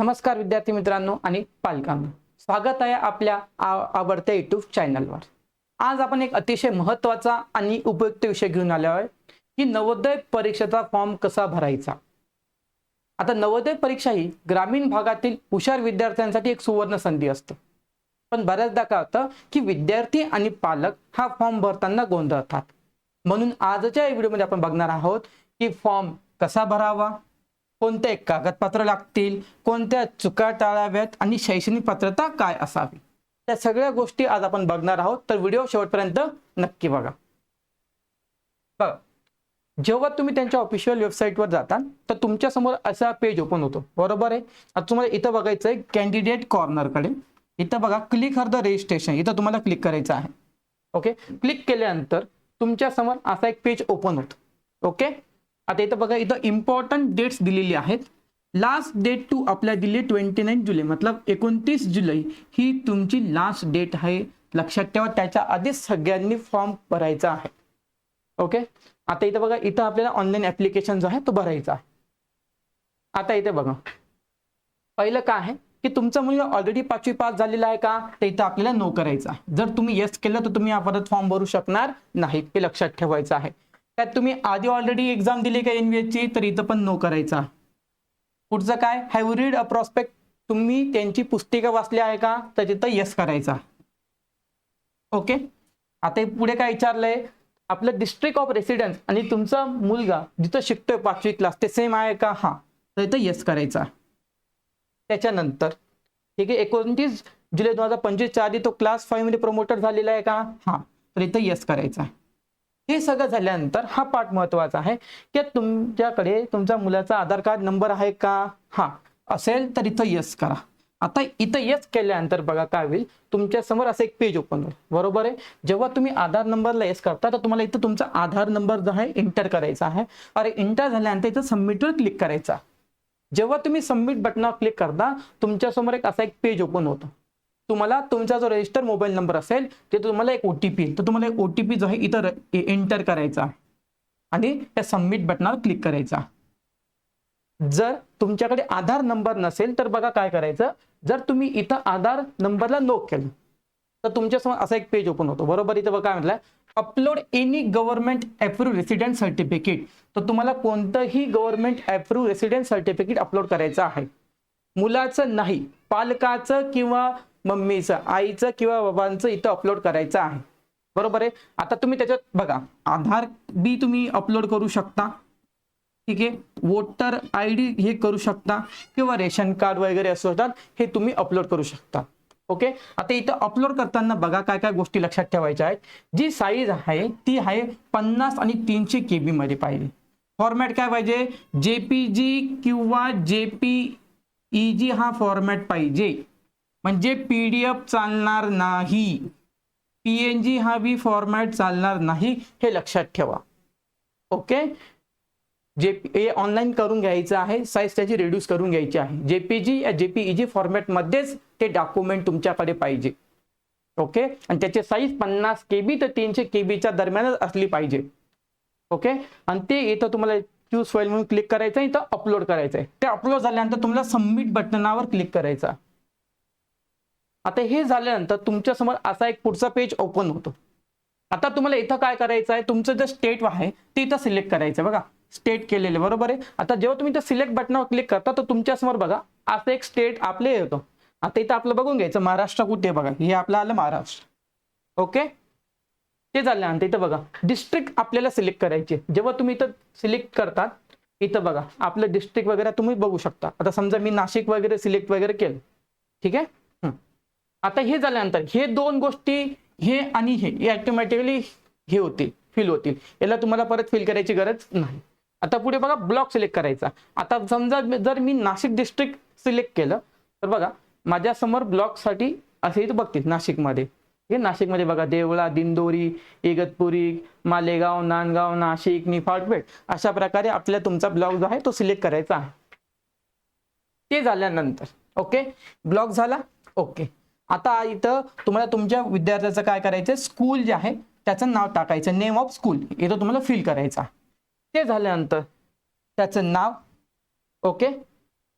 नमस्कार विद्यार्थी मित्रांनो आणि पालकांनो. स्वागत आहे आपल्या आवडत्या युट्यूब चॅनलवर आज आपण एक अतिशय महत्त्वाचा आणि उपयुक्त विषय घेऊन आलो आहे की नवोदय परीक्षेचा फॉर्म कसा भरायचा? आता नवोदय परीक्षा ही ग्रामीण भागातील हुशार विद्यार्थ्यांसाठी एक सुवर्ण संधी असते. पण बऱ्याचदा काय होतं की विद्यार्थी आणि पालक हा फॉर्म भरताना गोंधळतात. म्हणून आजच्या या व्हिडिओमध्ये आपण बघणार आहोत की फॉर्म कसा भरावा? कोणते कागदपत्र लागतील? कोणत्या चुका टाळाव्यात? आणि शैक्षणिक पात्रता काय असावी? त्या सगळ्या गोष्टी आज आपण बघणार आहोत. तर व्हिडिओ शेवटपर्यंत नक्की बघा. बघा जेव्हा तुम्ही त्यांच्या ऑफिशियल वेबसाईटवर जाता तर तुमच्यासमोर असा पेज ओपन होतो. बरोबर आहे? आता तुम्हाला इथं बघायचं आहे कॅन्डिडेट कॉर्नरकडे इथं बघा क्लिक हर द रजिस्ट्रेशन इथं तुम्हाला क्लिक करायचं आहे. ओके क्लिक केल्यानंतर तुमच्यासमोर असा एक पेज ओपन होतो. ओके आता इथं बघा इथं इम्पॉर्टंट डेट्स दिलेली आहेत. लास्ट डेट टू अप्लाय दिली ट्वेंटी नाईन जुलै. मतलब एकोणतीस जुलै ही तुमची लास्ट डेट आहे. लक्षात ठेवा त्याच्या आधीच सगळ्यांनी फॉर्म भरायचा आहे. ओके आता इथं बघा इथं आपल्याला ऑनलाईन ऍप्लिकेशन जो आहे तो भरायचा आहे. आता इथे बघा. पहिलं काय आहे? की तुमचा मुलगा ऑलरेडी पाचवी पास झालेला आहे का? तर इथं आपल्याला नो करायचा आहे. जर तुम्ही येस केलं तर तुम्ही परत फॉर्म भरू शकणार नाही हे लक्षात ठेवायचं आहे. त्यात तुम्ही आधी ऑलरेडी एक्झाम दिली का एनव्हीएच ची? तर इथं पण नो करायचा. पुढचं काय? हॅव रीड अ प्रॉस्पेक्ट तुम्ही त्यांची पुस्तिका वाचली आहे का? तर तिथं येस करायचा. ओके आता पुढे काय विचारलंय? आपलं डिस्ट्रिक्ट ऑफ रेसिडेन्स आणि तुमचा मुलगा जिथं शिकतोय पाचवी क्लास ते सेम आहे का? हा. तर इथं येस करायचा. त्याच्यानंतर ठीक आहे? एकोणतीस जुलै दोन हजार पंचवीसच्या आधी तो क्लास फाईव्हमध्ये प्रमोटर झालेला आहे का? हा. तर इथं येस करायचा. हे सगळं झाल्यानंतर हा पार्ट महत्त्वाचा आहे की तुमच्याकडे तुमच्या मुलाचा आधार कार्ड नंबर आहे का? हा असेल तर इथं येस करा. आता इथं येस केल्यानंतर बघा काय होईल? तुमच्यासमोर असं एक पेज ओपन होईल. बरोबर आहे? जेव्हा तुम्ही आधार नंबरला येस करता तर तुम्हाला इथं तुमचा आधार नंबर जो आहे एंटर करायचा आहे. अरे एंटर झाल्यानंतर इथं सबमिटवर क्लिक करायचा. जेव्हा तुम्ही सबमिट बटनावर क्लिक करता तुमच्यासमोर एक असा एक पेज ओपन होतो. तुम्हाला तुमचा जो रजिस्टर मोबाईल नंबर असेल ते तुम्हाला एक ओ टी पी तर तुम्हाला एक ओ टी पी जो आहे इथं एंटर करायचा. आणि त्या सबमिट बटनावर क्लिक करायचा. जर तुमच्याकडे आधार नंबर नसेल तर बघा काय करायचं? जर तुम्ही इथं आधार नंबरला नो केलं तर तुमच्यासमोर असा एक पेज ओपन होतो. बरोबर? इथं बघा काय म्हटलंय? Upload any government approve resident certificate तर तुम्हाला कोणतंही government approve resident certificate upload करायचं आहे. मुलाचं नाही पालकाचं किंवा मम्मीचं आईचं किंवा बाबांचं इथं अपलोड करायचं आहे. बरोबर आहे? आता तुम्ही त्याच्यात बघा आधार बी तुम्ही अपलोड करू शकता. ठीक आहे? वोटर आय डी हे करू शकता. किंवा रेशन कार्ड वगैरे असतात हे तुम्ही अपलोड करू शकता. ओके? आता इथं अपलोड करताना बघा काय काय गोष्टी लक्षात ठेवायच्या आहेत. जी साईज आहे ती आहे पन्नास आणि तीनशे के बी मध्ये पाहिजे. फॉर्मॅट काय पाहिजे? जेपीजी किंवा जेपी जी हा फॉर्मॅट पाहिजे. म्हणजे पी डी एफ चालणार नाही. पी एन जी हा बी फॉर्मॅट चालणार नाही हे लक्षात ठेवा. ओके? जे हे ऑनलाईन करून घ्यायचं आहे साईज त्याची रिड्यूस करून घ्यायची आहे. जेपीजी या जेपीईजी फॉर्मॅटमध्येच ते डॉक्युमेंट तुमच्याकडे पाहिजे. ओके? आणि त्याचे साईज पन्नास के बी तर तीनशे के बीच्या दरम्यानच असली पाहिजे. ओके? आणि ते इथं तुम्हाला चूज फाईल म्हणून क्लिक करायचं आहे इथं अपलोड करायचं आहे ते अपलोड झाल्यानंतर तुम्हाला सबमिट बटनावर क्लिक करायचं. आता हे झाल्यानंतर तुमच्यासमोर असा एक पुढचा पेज ओपन होतो. आता तुम्हाला इथं काय करायचं आहे? तुमचं जे स्टेट आहे ते इथं सिलेक्ट करायचं बघा. स्टेट केलेले बरोबर आहे? आता जेव्हा तुम्ही इथं सिलेक्ट बटनावर क्लिक करता तर तुमच्यासमोर बघा असं एक स्टेट आपले येतो. आता इथं आपलं बघून घ्यायचं महाराष्ट्र कुठे बघा? हे आपलं आलं महाराष्ट्र. ओके ते झाल्यानंतर इथं बघा डिस्ट्रिक्ट आपल्याला सिलेक्ट करायचे जेव्हा तुम्ही इथं सिलेक्ट करतात इथं बघा आपलं डिस्ट्रिक्ट वगैरे तुम्ही बघू शकता. आता समजा मी नाशिक वगैरे सिलेक्ट वगैरे केलं. ठीक आहे? आता हे झाल्यानंतर हे दोन गोष्टी हे आणि हे हे ऑटोमॅटिकली हे होतील फिल होतील. याला तुम्हाला परत फिल करायची गरज नाही. आता पुढे बघा ब्लॉक सिलेक्ट करायचा. आता समजा जर मी नाशिक डिस्ट्रिक्ट सिलेक्ट केलं तर बघा माझ्यासमोर ब्लॉकसाठी असे इथं बघतील नाशिकमध्ये. हे नाशिकमध्ये बघा देवळा दिंडोरी इगतपुरी मालेगाव नांदगाव नाशिक निफाटपेठ अशा प्रकारे आपल्याला तुमचा ब्लॉक जो आहे तो सिलेक्ट करायचा आहे. ते झाल्यानंतर ओके ब्लॉक झाला ओके आता इथं तुम्हाला तुमच्या विद्यार्थ्याचं काय करायचं स्कूल जे आहे त्याचं नाव टाकायचं. नेम ऑफ स्कूल इथं तुम्हाला फिल करायचा. ते झाल्यानंतर त्याचं नाव ओके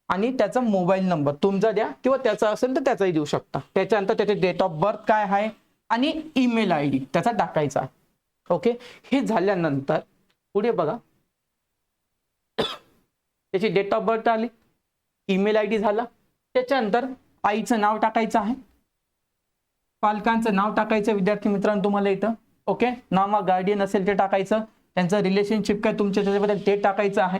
आणि त्याचा मोबाईल नंबर तुमचा द्या किंवा त्याचा असेल तर त्याचाही देऊ शकता. त्याच्यानंतर त्याचे डेट ऑफ बर्थ काय आहे? आणि ईमेल आय डी त्याचा टाकायचा. आहे ओके हे झाल्यानंतर पुढे बघा. त्याची डेट ऑफ बर्थ आली. ईमेल आय डी झाला. त्याच्यानंतर आईचं नाव टाकायचं आहे. पालकांचं नाव टाकायचं विद्यार्थी मित्रांनो तुम्हाला इथं. ओके नामा गार्डियन असेल ते टाकायचं. त्यांचं रिलेशनशिप काय तुमच्या त्याच्याबद्दल ते टाकायचं आहे.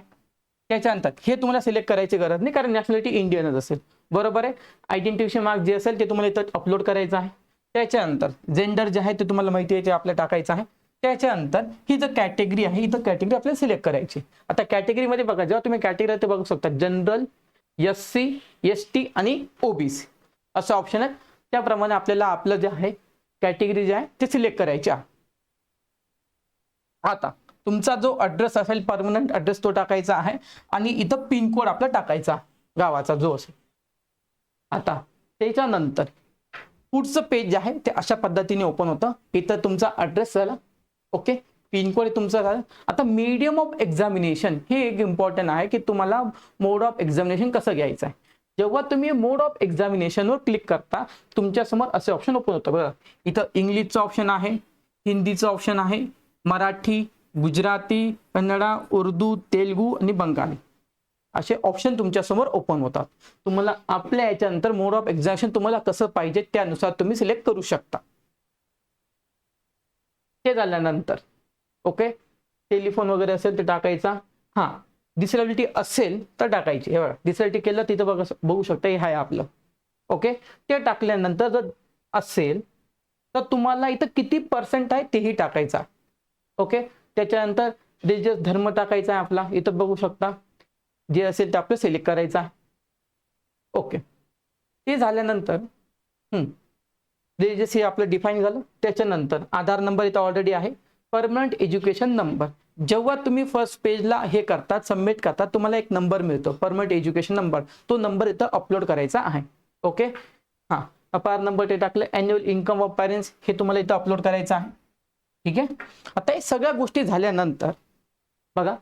त्याच्यानंतर हे तुम्हाला सिलेक्ट करायची गरज नाही कारण नॅशनॅलिटी इंडियनच असेल. बरोबर आहे? आयडेंटिफिकेशन मार्क जे असेल ते तुम्हाला इथं अपलोड करायचं आहे. त्याच्यानंतर जेंडर जे आहे ते तुम्हाला माहिती आहे ते आपल्याला टाकायचं आहे. त्याच्यानंतर ही जर कॅटेगरी आहे इथं कॅटेगरी आपल्याला सिलेक्ट करायची आता कॅटेगरीमध्ये बघा जेव्हा तुम्ही कॅटेगरी ते बघू शकता general S C S T आणि ओबीसी असं ऑप्शन आहे. त्याप्रमाणे आपल्याला आपलं जे आहे कॅटेगरी जे आहे ते सिलेक्ट करायची आहे. आता तुमचा जो अड्रेस असेल परमनंट अड्रेस तो टाकायचा आहे आणि इथं पिनकोड आपला टाकायचा गावाचा जो असेल. आता त्याच्यानंतर पुढचं पेज जे आहे ते अशा पद्धतीने ओपन होतं. इथं तुमचा अड्रेस झाला. ओके पिनकोड तुमचा झाला. आता मीडियम ऑफ एक्झामिनेशन हे एक इम्पॉर्टंट आहे की तुम्हाला मोड ऑफ एक्झामिनेशन कसं घ्यायचं आहे? जेव्हा तुम्ही मोड ऑफ एक्झामिनेशनवर क्लिक करता तुमच्यासमोर असे ऑप्शन ओपन होतं. बघा इथं इंग्लिशचं ऑप्शन आहे हिंदीचं ऑप्शन आहे मराठी गुजराती कन्नडा उर्दू तेलगू आणि बंगाली. असे ऑप्शन तुमच्यासमोर ओपन होतात. तुम्हाला आपल्या याच्यानंतर मोड ऑफ एक्झामिनेशन तुम्हाला कसं पाहिजे त्यानुसार तुम्ही सिलेक्ट करू शकता. ते झाल्यानंतर ओके टेलिफोन वगैरे असेल ते टाकायचा. हां डिसेबिलिटी असेल तर टाकायची. हे बघा डिसेबिलिटी केलं तिथं बघा बघू शकता हे आहे आपलं. ओके ते टाकल्यानंतर जर असेल तर तुम्हाला इथं किती पर्सेंट आहे तेही टाकायचा. ओके त्याच्यानंतर रिलिजियस धर्म टाकायचा आहे आपला इथं बघू शकता. जे असेल ते आपलं सिलेक्ट करायचा. ओके ते झाल्यानंतर रिलिजियस हे आपलं डिफाईन झालं त्याच्यानंतर आधार नंबर इथं ऑलरेडी आहे. परमनंट एज्युकेशन नंबर जेव्हा तुम्ही फर्स्ट पेजला हे करतात सबमिट करतात तुम्हाला एक नंबर मिळतो. परमनंट एज्युकेशन नंबर तो नंबर इथं अपलोड करायचा आहे. ओके हां. अपार नंबर ते टाकलं. अॅन्युअल इन्कम ऑफ पॅरेंट्स हे तुम्हाला इथं अपलोड करायचं आहे. ठीक आहे? आता हे सगळ्या गोष्टी झाल्यानंतर बघा.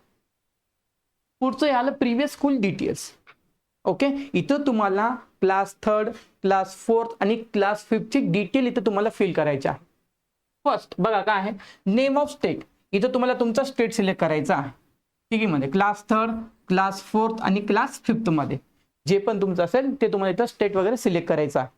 पुढचं आलं प्रिव्हियस स्कूल डिटेल्स ओके इथं तुम्हाला क्लास थर्ड क्लास फोर्थ आणि क्लास फिफ्थची डिटेल इथं तुम्हाला फिल करायचे आहे. फर्स्ट बघा काय आहे. नेम ऑफ स्टेट इथं तुम्हाला तुमचा स्टेट सिलेक्ट करायचा आहे. ठीक आहे मध्ये क्लास थर्ड क्लास फोर्थ आणि क्लास फिफ्थमध्ये जे पण तुमचं असेल ते तुम्हाला इथं स्टेट वगैरे सिलेक्ट करायचं आहे.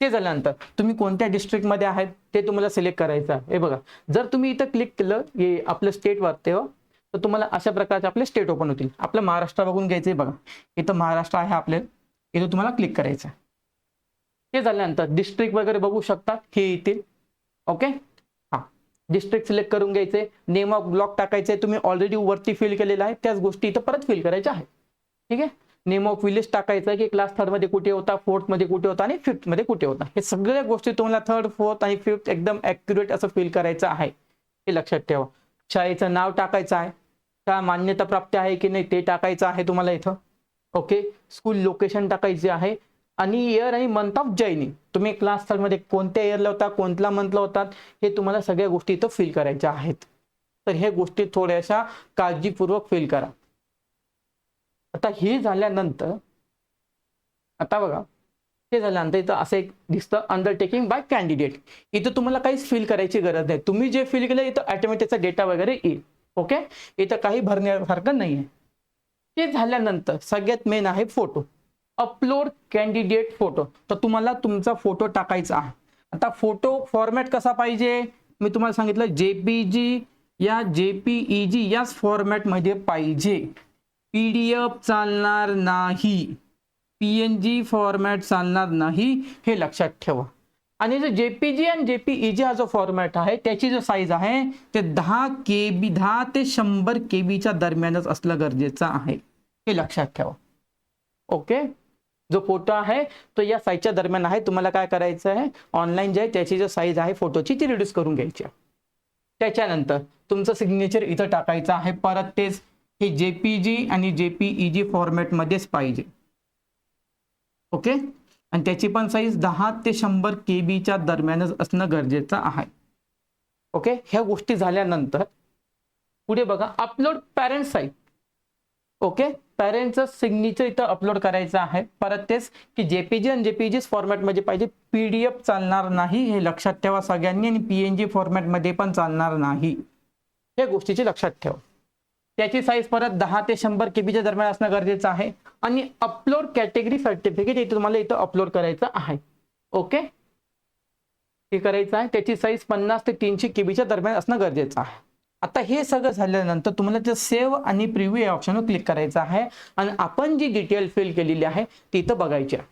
ते झाल्यानंतर तुम्ही कोणत्या डिस्ट्रिक्टमध्ये आहेत ते तुम्हाला सिलेक्ट करायचं आहे. हे बघा जर तुम्ही इथं क्लिक केलं हे आपलं स्टेटवर तेव्हा हो, तर तुम्हाला अशा प्रकारचे आपले स्टेट ओपन होतील. आपलं महाराष्ट्र बघून घ्यायचं आहे बघा. इथं महाराष्ट्र आहे आपले इथं तुम्हाला क्लिक करायचं आहे. ते झाल्यानंतर डिस्ट्रिक्ट वगैरे बघू शकता हे येतील. ओके डिस्ट्रिक्ट सिलेक्ट करून घ्यायचे नेम ऑफ ब्लॉक टाकायचे तुम्ही ऑलरेडी वरती फिल केलेलं आहे त्याच गोष्टी इथं परत फिल करायच्या आहेत. ठीक आहे? नेम ऑफ विलेज टाकायचं की क्लास थर्डमध्ये कुठे होता फोर्थमध्ये कुठे होता आणि फिफ्थमध्ये कुठे होता? हे सगळ्या गोष्टी तुम्हाला थर्ड फोर्थ आणि फिफ्थ एकदम ॲक्युरेट असं फिल करायचं आहे. हे लक्षात ठेवा. शाळेचं नाव टाकायचं आहे. का मान्यता प्राप्त आहे की नाही ते टाकायचं आहे तुम्हाला इथं. ओके स्कूल लोकेशन टाकायचे आहे. आणि इयर आणि मंथ ऑफ जॉईनिंग तुम्ही क्लास थर्डमध्ये कोणत्या इयरला होता कोणत्या मंथला होतात हे तुम्हाला सगळ्या गोष्टी इथं फिल करायच्या आहेत. तर हे गोष्टी थोड्याशा काळजीपूर्वक फिल करा. आता हे झाल्यानंतर आता बघा हे झाल्यानंतर इथं असं एक दिसतं अंडरटेकिंग बाय कॅन्डिडेट इथं तुम्हाला काहीच फिल करायची गरज नाही. तुम्ही जे फिल केलं इथं ऑटोमॅटिकचा डेटा वगैरे येईल. ओके इथं काही भरण्यासारखं नाही आहे ते झाल्यानंतर सगळ्यात मेन आहे फोटो अपलोड कॅन्डिडेट फोटो. तर तुम्हाला तुमचा फोटो टाकायचा. आहे आता फोटो फॉर्मॅट कसा पाहिजे? मी तुम्हाला सांगितलं जेपीजी या जेपीईजी याच फॉर्मॅटमध्ये पाहिजे. पी डी एफ चालणार नाही. पी एन जी फॉर्मॅट चालणार नाही हे लक्षात ठेवा. आणि जो जेपीजी आणि जेपीईजी हा जो फॉर्मॅट आहे त्याची जो साईज आहे ते दहा के बी दहा ते शंभर के बीच्या दरम्यानच असलं गरजेचं आहे. हे लक्षात ठेवा. ओके जो फोटो आहे तो या साईजच्या दरम्यान आहे. तुम्हाला काय करायचं आहे? ऑनलाईन जे आहे त्याची जो साईज आहे फोटोची ती रिड्यूस करून घ्यायची त्याच्यानंतर तुमचं सिग्नेचर इथं टाकायचं आहे. परत तेच हे जेपीजी आणि जेपीईजी फॉर्मॅटमध्येच पाहिजे. ओके आणि त्याची पण साईज दहा ते शंभर के बीच्या दरम्यानच असणं गरजेचं आहे. ओके ह्या गोष्टी झाल्यानंतर पुढे बघा अपलोड पॅरेंट साईज ओके पॅरेंटचं सिग्नेचर इथं अपलोड करायचं आहे. परत तेच की जेपीजी आणि जेपीजीच फॉर्मॅटमध्ये पाहिजे. पीडीएफ चालणार नाही हे लक्षात ठेवा सगळ्यांनी आणि पीएनजी फॉर्मॅटमध्ये पण चालणार नाही. या गोष्टीची लक्षात ठेवा. त्याची साईज परत दहा ते शंभर केबीच्या दरम्यान असणं गरजेचं आहे. आणि अपलोड कॅटेगरी सर्टिफिकेट इथे तुम्हाला इथं अपलोड करायचं आहे. ओके हे करायचं आहे. त्याची साईज पन्नास ते तीनशे केबीच्या दरम्यान असणं गरजेचं आहे. आता हे सगळं झाल्यानंतर तुम्हाला ते सेव्ह आणि प्रिव्ह्यू या ऑप्शनवर क्लिक करायचं आहे. आणि आपण जी डिटेल फिल केलेली आहे ती इथं बघायची आहे.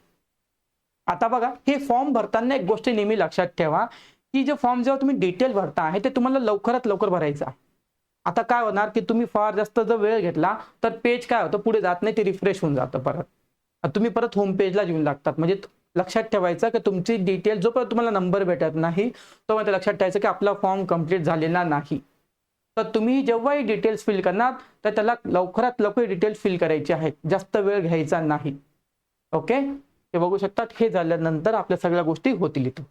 आता बघा हे फॉर्म भरताना एक गोष्ट नेहमी लक्षात ठेवा की जे फॉर्म जेव्हा तुम्ही डिटेल भरता आहे ते तुम्हाला लवकरात लवकर भरायचं आहे. आता काय होणार की तुम्ही फार जास्त जर वेळ घेतला तर पेज काय होतं पुढे जात नाही ते रिफ्रेश होऊन जातं परत. तुम्ही परत होम पेजला येऊन लागतात. म्हणजे लक्षात ठेवायचं की तुमची डिटेल जोपर्यंत तुम्हाला नंबर भेटत नाही तोपर्यंत लक्षात ठेवायचं की आपला फॉर्म कंप्लीट झालेला नाही. तर तुम्ही जेव्हाही डिटेल्स फिल करणार तर त्याला लवकरात लवकर डिटेल्स फिल करायचे आहेत जास्त वेळ घ्यायचा नाही. ओके हे बघू शकतात. हे झाल्यानंतर आपल्या सगळ्या गोष्टी होतील इथं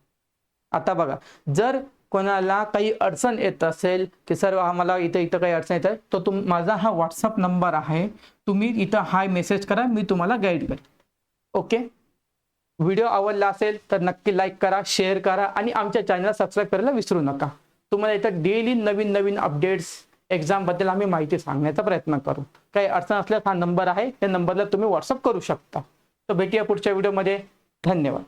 आता बघा. जर कोणाला काही अडचण येत असेल की सर आम्हाला इथं इथं काही अडचण येत आहे तर तुम माझा हा व्हॉट्सअप नंबर आहे. तुम्ही इथं हाय मेसेज करा. मी तुम्हाला गाईड करेन. ओके व्हिडिओ आवडला असेल तर नक्की लाईक करा शेअर करा आणि आमच्या चॅनलला सबस्क्राईब करायला विसरू नका. तुम्हाला इथं डेली नवीन नवीन अपडेट्स एक्झामबद्दल आम्ही माहिती सांगण्याचा प्रयत्न करू. काही अडचण असल्यास हा नंबर आहे. त्या नंबरला तुम्ही व्हॉट्सअप करू शकता. तर भेटूया पुढच्या व्हिडिओमध्ये धन्यवाद.